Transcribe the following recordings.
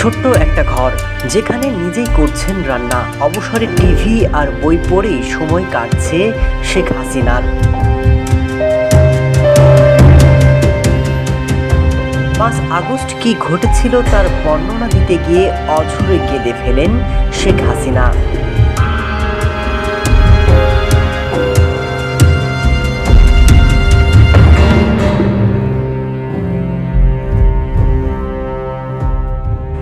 ছোট্ট একটা ঘর, যেখানে নিজেই করছেন রান্না। অবসরে টিভি আর বই পড়েই সময় কাটছে শেখ হাসিনার। পাঁচ আগস্ট কি ঘটেছিল তার বর্ণনা দিতে গিয়ে অঝরে কেঁদে ফেলেন শেখ হাসিনা।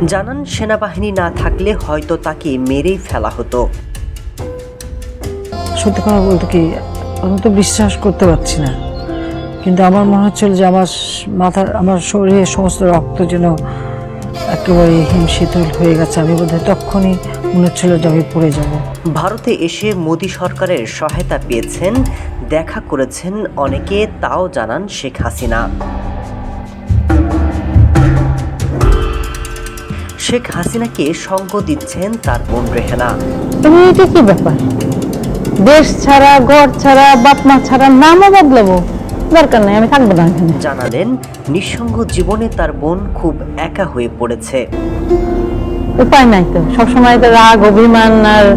জানান সেনাবাহিনী না থাকলে হয়তো তাকে মেরেই ফেলা হতো। সত্যি কথা বলতে কি আমি তো বিশ্বাস করতে পারছি না। কিন্তু আমার মনে হচ্ছিল যে আমার মাথার আমার শরীরে সমস্ত রক্ত যেন একেবারে হিমশীতল হয়ে গেছে। আমি বোধহয় তখনই মনে হচ্ছিল যে আমি পড়ে যাব। ভারতে এসে মোদী সরকারের সহায়তা পেয়েছেন দেখা করেছেন অনেকে তাও জানান শেখ হাসিনা। শেখ হাসিনাকে সঙ্গ দিচ্ছেন তার বোন রেহেনা। তুমি এটা কি ব্যাপার? দেশ ছাড়া ঘর ছাড়া বাপ মা ছাড়া নামও বদলাবো? দরকার নাই আমি থাকব না এখানে। জানালেন নিঃসঙ্গ জীবনে তার বোন খুব একা হয়ে পড়েছে। উপায় নাই তো। সবসময় তো রাগ অভিমান আর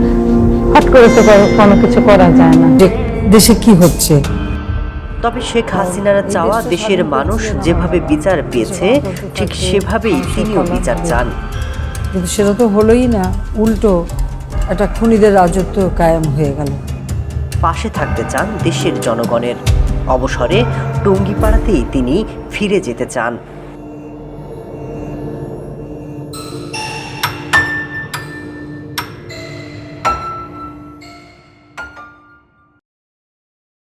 হট করে তো কোনো- কিছু করা যায় না। দেশে কি হচ্ছে? তবে শেখ হাসিনার চাওয়া দেশের মানুষ যেভাবে বিচার পেয়েছে ঠিক সেভাবেই তিনিও বিচার চান। কিন্তু সেটা তো হলোই না, উল্টো একটা খুনিদের রাজত্ব কায়েম হয়ে গেল। পাশে থাকতে চান দেশের জনগণের। অবসরে টঙ্গিপাড়াতেই তিনি ফিরে যেতে চান।